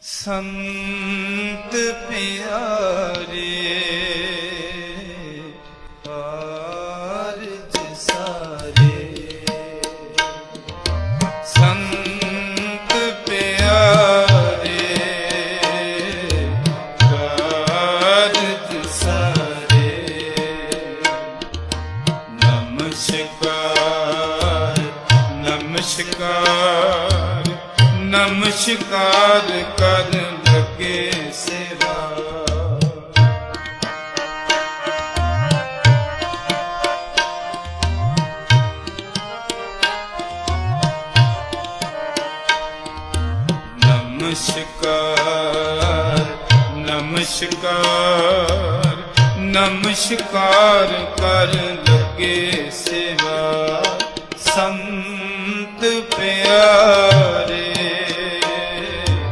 ਸੰਤ ਪਿਆਰੇ ਆਰਜ ਸਾਰੇ। ਸੰਤ ਪਿਆਰੇ ਕਾਰਜ ਸਾਰੇ। ਨਮਸਕਾਰ ਨਮਸਕਾਰ। ਨਮਸਕਾਰ ਕਰ ਲਗੇ ਸੇਵਾ। ਨਮਸਕਾਰ ਨਮਸਕਾਰ ਨਮਸਕਾਰ ਕਰ ਲਗੇ ਸੇਵਾ। ਸੰਤ ਪਿਆਰੇ